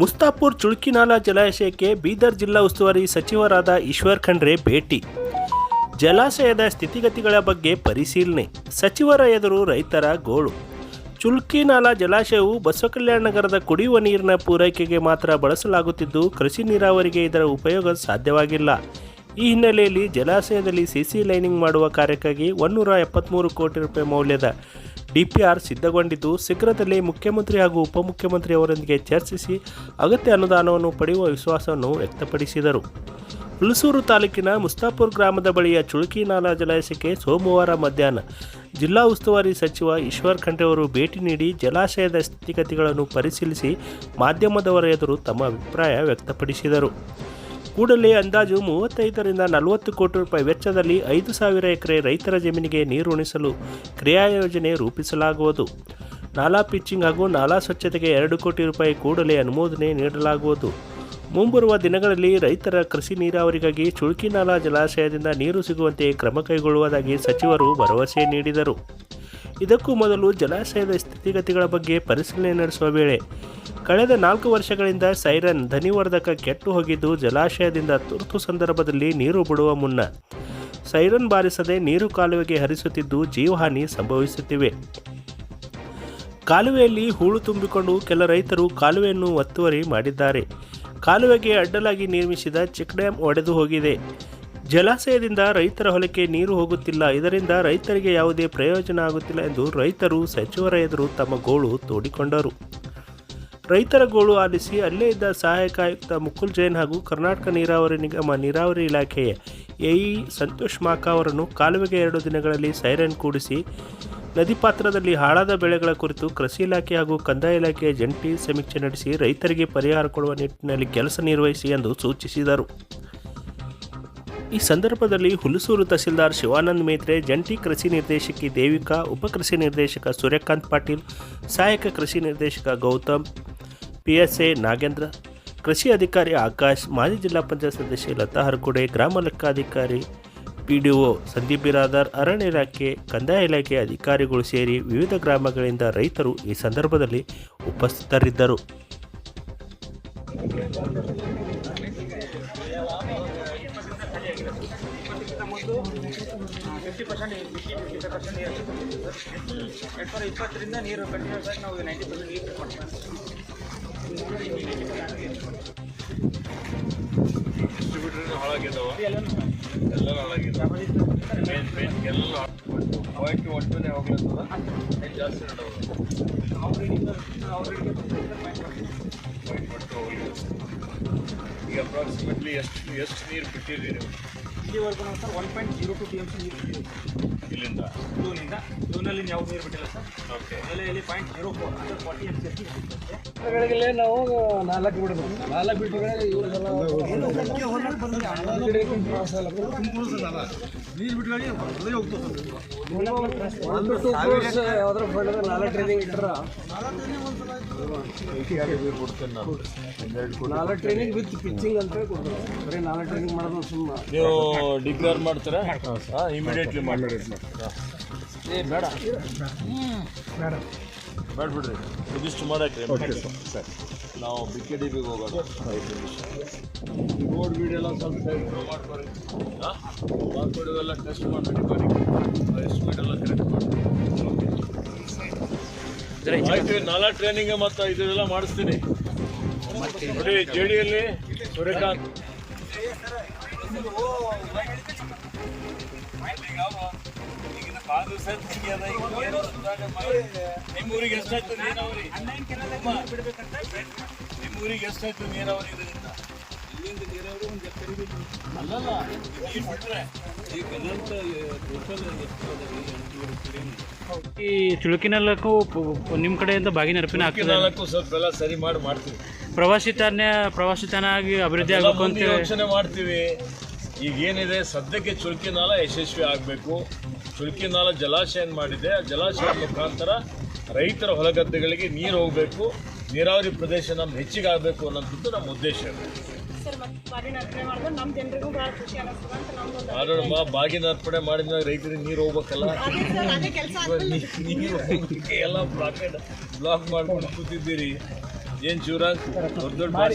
ಮುಸ್ತಾಪುರ್ ಚುಳುಕಿನಾಲ ಜಲಾಶಯಕ್ಕೆ ಬೀದರ್ ಜಿಲ್ಲಾ ಉಸ್ತುವಾರಿ ಸಚಿವರಾದ ಈಶ್ವರ್ ಖಂಡ್ರೆ ಭೇಟಿ. ಜಲಾಶಯದ ಸ್ಥಿತಿಗತಿಗಳ ಬಗ್ಗೆ ಪರಿಶೀಲನೆ, ಸಚಿವರ ಎದುರು ರೈತರ ಗೋಳು. ಚುಲ್ಕಿನಾಲ ಜಲಾಶಯವು ಬಸವಕಲ್ಯಾಣ ನಗರದ ಕುಡಿಯುವ ನೀರಿನ ಪೂರೈಕೆಗೆ ಮಾತ್ರ ಬಳಸಲಾಗುತ್ತಿದ್ದು, ಕೃಷಿ ನೀರಾವರಿಗೆ ಇದರ ಉಪಯೋಗ ಸಾಧ್ಯವಾಗಿಲ್ಲ. ಈ ಹಿನ್ನೆಲೆಯಲ್ಲಿ ಜಲಾಶಯದಲ್ಲಿ ಸಿಸಿ ಲೈನಿಂಗ್ ಮಾಡುವ ಕಾರ್ಯಕ್ಕಾಗಿ ಒನ್ನೂರ ಎಪ್ಪತ್ತ್ಮೂರು ಕೋಟಿ ರೂಪಾಯಿ ಮೌಲ್ಯದ ಡಿಪಿಆರ್ ಸಿದ್ಧಗೊಂಡಿದ್ದು, ಶೀಘ್ರದಲ್ಲೇ ಮುಖ್ಯಮಂತ್ರಿ ಹಾಗೂ ಉಪಮುಖ್ಯಮಂತ್ರಿ ಅವರೊಂದಿಗೆ ಚರ್ಚಿಸಿ ಅಗತ್ಯ ಅನುದಾನವನ್ನು ಪಡೆಯುವ ವಿಶ್ವಾಸವನ್ನು ವ್ಯಕ್ತಪಡಿಸಿದರು. ಹುಲಸೂರು ತಾಲೂಕಿನ ಮುಸ್ತಾಪುರ್ ಗ್ರಾಮದ ಬಳಿಯ ಚುಳುಕಿನಾಲಾ ಜಲಾಶಯಕ್ಕೆ ಸೋಮವಾರ ಮಧ್ಯಾಹ್ನ ಜಿಲ್ಲಾ ಉಸ್ತುವಾರಿ ಸಚಿವ ಈಶ್ವರ್ ಖಂಡ್ರೆ ಅವರು ಭೇಟಿ ನೀಡಿ ಜಲಾಶಯದ ಸ್ಥಿತಿಗತಿಗಳನ್ನು ಪರಿಶೀಲಿಸಿ ಮಾಧ್ಯಮದವರ ಎದುರು ತಮ್ಮ ಅಭಿಪ್ರಾಯ ವ್ಯಕ್ತಪಡಿಸಿದರು. ಕೂಡಲೇ ಅಂದಾಜು ಮೂವತ್ತೈದರಿಂದ ನಲವತ್ತು ಕೋಟಿ ರೂಪಾಯಿ ವೆಚ್ಚದಲ್ಲಿ ಐದು ಸಾವಿರ ಎಕರೆ ರೈತರ ಜಮೀನಿಗೆ ನೀರು ಉಣಿಸಲು ಕ್ರಿಯಾ ಯೋಜನೆ ರೂಪಿಸಲಾಗುವುದು. ನಾಲಾ ಪಿಚ್ಚಿಂಗ್ ಹಾಗೂ ನಾಲಾ ಸ್ವಚ್ಛತೆಗೆ ಎರಡು ಕೋಟಿ ರೂಪಾಯಿ ಕೂಡಲೇ ಅನುಮೋದನೆ ನೀಡಲಾಗುವುದು. ಮುಂಬರುವ ದಿನಗಳಲ್ಲಿ ರೈತರ ಕೃಷಿ ನೀರಾವರಿಗಾಗಿ ಚುಳುಕಿನಾಲಾ ಜಲಾಶಯದಿಂದ ನೀರು ಸಿಗುವಂತೆ ಕ್ರಮ ಕೈಗೊಳ್ಳುವುದಾಗಿ ಸಚಿವರು ಭರವಸೆ ನೀಡಿದರು. ಇದಕ್ಕೂ ಮೊದಲು ಜಲಾಶಯದ ಸ್ಥಿತಿಗತಿಗಳ ಬಗ್ಗೆ ಪರಿಶೀಲನೆ ನಡೆಸುವ ವೇಳೆ ಕಳೆದ ನಾಲ್ಕು ವರ್ಷಗಳಿಂದ ಸೈರನ್ ಧ್ವನಿವರ್ಧಕ ಕೆಟ್ಟು ಹೋಗಿದ್ದು ಜಲಾಶಯದಿಂದ ತುರ್ತು ಸಂದರ್ಭದಲ್ಲಿ ನೀರು ಬಿಡುವ ಮುನ್ನ. ಸೈರನ್ ಬಾರಿಸದೆ ನೀರು ಕಾಲುವೆಗೆ ಹರಿಸುತ್ತಿದ್ದು ಜೀವಹಾನಿ ಸಂಭವಿಸುತ್ತಿವೆ. ಕಾಲುವೆಯಲ್ಲಿ ಹೂಳು ತುಂಬಿಕೊಂಡು ಕೆಲ ರೈತರು ಕಾಲುವೆಯನ್ನು ಒತ್ತುವರಿ ಮಾಡಿದ್ದಾರೆ. ಕಾಲುವೆಗೆ ಅಡ್ಡಲಾಗಿ ನಿರ್ಮಿಸಿದ ಚಿಕ್ ಡ್ಯಾಂ ಒಡೆದು ಹೋಗಿದೆ. ಜಲಾಶಯದಿಂದ ರೈತರ ಹೊಲಕ್ಕೆ ನೀರು ಹೋಗುತ್ತಿಲ್ಲ. ಇದರಿಂದ ರೈತರಿಗೆ ಯಾವುದೇ ಪ್ರಯೋಜನ ಆಗುತ್ತಿಲ್ಲ ಎಂದು ರೈತರು ಸಚಿವರ ಎದುರು ತಮ್ಮ ಗೋಳು ತೋಡಿಕೊಂಡರು. ರೈತರ ಗೋಳು ಆಲಿಸಿ ಅಲ್ಲೇ ಇದ್ದ ಸಹಾಯಕ ಆಯುಕ್ತ ಮುಕುಲ್ ಜೈನ್ ಹಾಗೂ ಕರ್ನಾಟಕ ನೀರಾವರಿ ನಿಗಮ ನೀರಾವರಿ ಇಲಾಖೆಯ ಎಇ ಸಂತೋಷ್ ಮಾಕಾ ಅವರನ್ನು ಕಾಲುವೆಗೆ ಎರಡು ದಿನಗಳಲ್ಲಿ ಸೈರನ್ ಕೂಡಿಸಿ ನದಿ ಪಾತ್ರದಲ್ಲಿ ಹಾಳಾದ ಬೆಳೆಗಳ ಕುರಿತು ಕೃಷಿ ಇಲಾಖೆ ಹಾಗೂ ಕಂದಾಯ ಇಲಾಖೆಯ ಜಂಟಿ ಸಮೀಕ್ಷೆ ನಡೆಸಿ ರೈತರಿಗೆ ಪರಿಹಾರ ಕೊಡುವ ನಿಟ್ಟಿನಲ್ಲಿ ಕೆಲಸ ನಿರ್ವಹಿಸಿ ಎಂದು ಸೂಚಿಸಿದರು. ಈ ಸಂದರ್ಭದಲ್ಲಿ ಹುಲಸೂರು ತಹಸೀಲ್ದಾರ್ ಶಿವಾನಂದ್ ಮೇತ್ರೆ, ಜಂಟಿ ಕೃಷಿ ನಿರ್ದೇಶಕಿ ದೇವಿಕಾ, ಉಪ ಕೃಷಿ ನಿರ್ದೇಶಕ ಸೂರ್ಯಕಾಂತ್ ಪಾಟೀಲ್, ಸಹಾಯಕ ಕೃಷಿ ನಿರ್ದೇಶಕ ಗೌತಮ್ ಪಿಎಸ್ಎ ನಾಗೇಂದ್ರ, ಕೃಷಿ ಅಧಿಕಾರಿ ಆಕಾಶ್, ಮಾಜಿ ಜಿಲ್ಲಾ ಪಂಚಾಯತ್ ಸದಸ್ಯೆ ಲತಾ ಹರಕುಡೆ ಗ್ರಾಮ ಲೆಕ್ಕಾಧಿಕಾರಿ ಪಿಡಿಒ ಸಂದೀಪ್ ಬಿರಾದರ್, ಅರಣ್ಯ ಇಲಾಖೆ, ಕಂದಾಯ ಇಲಾಖೆ ಅಧಿಕಾರಿಗಳು ಸೇರಿ ವಿವಿಧ ಗ್ರಾಮಗಳಿಂದ ರೈತರು ಈ ಸಂದರ್ಭದಲ್ಲಿ ಉಪಸ್ಥಿತರಿದ್ದರು. ಇಪ್ಪತ್ತರಿಂದ ನೀರು ಕಂಟಿನ್ಯೂಸ್ ಆಗಿ ನಾವು ನೈಂಟಿ ಪರ್ಸೆಂಟ್ ನೀರು ಮಾಡ್ತೀವಿ ಡಿಸ್ಟ್ರಿಬ್ಯೂಟರ್ ಹಾಳಾಗಿದ್ದಾವ ಎಲ್ಲ ಹಾಳಾಗಿದ್ದಾವ ಮೇನ್ ಮೇನ್ ಎಲ್ಲ ಪಾಯಿಂಟ್ ಒಟ್ಟನೆ ಹೋಗ್ಲತ್ತದ ಏನ್ ಜಾಸ್ತಿ ನಡೋದು ಪಾಯಿಂಟ್ ಒಟ್ಟು ಹೋಗ್ಲಿಲ್ಲ ಈಗ ಅಪ್ರಾಕ್ಸಿಮೇಟ್ಲಿ ಎಷ್ಟು ಎಷ್ಟು ನೀರು ಬಿಟ್ಟಿದ್ದೀರಿ ನೀವು ಇಲ್ಲಿವರೆಗೂ sir one point zero two T M C ನೀರು ಇಲ್ಲಿಂದ ಇಲ್ಲಿಂದ ಜೂನಲ್ಲಿ ಯಾವ ನೀರು ಬಿಟ್ಟಿಲ್ಲ ಸರ್. ಓಕೆ. ಇಲ್ಲಿ ಪಾಯಿಂಟ್ ಜೀರೋ ಫೋರ್ ಅಂದರೆ ಫಾರ್ಟಿ ಎಂ ಸಿ ನಾವು ನಾಲ್ಕು ಬಿಡಬೇಕು ನಾಲ್ಕು ಬಿಟ್ಟು ನಾಲ್ಕು ಟ್ರೈನಿಂಗ್ ಇಟ್ಟರ ನಾಲ್ಕು ಟ್ರೈನಿಂಗ್ ವಿತ್ ಪಿಚ್ಚಿಂಗ್ ಅಂತ ಕೊಡ್ತಾರೆ ಬರೀ ನಾಲ್ಕು ಟ್ರೈನಿಂಗ್ ಮಾಡೋದು ಸುಮ್ಮನೆ ನೀವು ಡಿಕ್ಲೇರ್ ಮಾಡ್ತೀರಾ? ಇಮಿಡಿಯೇಟ್ಲಿ ಮಾಡಿ ಏ ಬೇಡ. ಬೇಡ ಬಿಡ್ರಿ ಇದಿಷ್ಟು ಮಾಡಕ್ಕೆ ಸರಿ ನಾವು ಬಿ ಕೆ ಡಿ ಬಿಗೆ ಹೋಗೋಣ ಬೋರ್ಡ್ ಬೀಡ್ ಎಲ್ಲ ಸ್ವಲ್ಪ ಮಾಡ್ಕೊಡಿ ಎಲ್ಲ ಟೆಸ್ಟ್ ಮಾಡಬೇಕು ರೆಡಿ ಎಲ್ಲ ಕರೆಕ್ಟ್ ಮಾಡಿ ಆಯ್ತು ನಾಲ್ಕು ಟ್ರೈನಿಂಗ್ ಮತ್ತು ಇದೆಲ್ಲ ಮಾಡಿಸ್ತೀನಿ. ನೋಡಿ ಜೆ ಡಿಯಲ್ಲಿ ಸೂರ್ಯಕಾಂತ್. ನಿಮ್ಮ ಊರಿಗೆ ಎಷ್ಟಾಯ್ತು ನೀರಾವರಿ ನಿಮ್ಮ ಊರಿಗೆ ಎಷ್ಟಾಯ್ತು ನೀರಾವರಿ ಇದರಿಂದ ಅಲ್ಲಲ್ಲ ನೀರು ಬಿಟ್ರೆ ಈಗ ಅನಂತ ಟೋಟಲ್ ಈ ಚುಳುಕಿನಲ್ಲಕ್ಕೂ ನಿಮ್ಮ ಕಡೆಯಿಂದ ಬಾಗಿ ನೆನಪಿನ ಆಗ್ತದೆ. ನಾಲ್ಕು ಸ್ವಲ್ಪ ಎಲ್ಲ ಸರಿ ಮಾಡಿ ಮಾಡ್ತೀವಿ. ಪ್ರವಾಸಿ ತಾನೇ ಪ್ರವಾಸಿ ತಾಣ ಆಗಿ ಅಭಿವೃದ್ಧಿ ಆಗಬೇಕು ಅಂತ ಯೋಚನೆ ಮಾಡ್ತೀವಿ. ಈಗ ಏನಿದೆ ಸದ್ಯಕ್ಕೆ ಚುಲ್ಕಿ ನಾಲ ಯಶಸ್ವಿ ಆಗಬೇಕು. ಚುಲ್ಕಿ ನಾಲ ಜಲಾಶಯ ಮಾಡಿದೆ. ಆ ಜಲಾಶಯದ ಮುಖಾಂತರ ರೈತರ ಹೊಲಗದ್ದೆಗಳಿಗೆ ನೀರು ಹೋಗಬೇಕು. ನೀರಾವರಿ ಪ್ರದೇಶ ನಮ್ಮ ಹೆಚ್ಚಿಗೆ ಆಗಬೇಕು ಅನ್ನೋಂಥದ್ದು ನಮ್ಮ ಉದ್ದೇಶ ಮಾಡೋಣ ಬಾಗಿನ ಅರ್ಪಣೆ ಮಾಡಿದ್ಮೇಲೆ ರೈತರಿಗೆ ನೀರು ಹೋಗ್ಬೇಕಲ್ಲ? ನೀರು ಹೋಗ್ಲಿಕ್ಕೆ ಎಲ್ಲ ಬ್ಲಾಕೆಟ್ ಬ್ಲಾಕ್ ಮಾಡ್ಕೊಂಡು ಕೂತಿದ್ದೀರಿ. ಏನ್ ಶಿವರಾಜ್ ದೊಡ್ಡ ದೊಡ್ಡ ಭಾಷಣ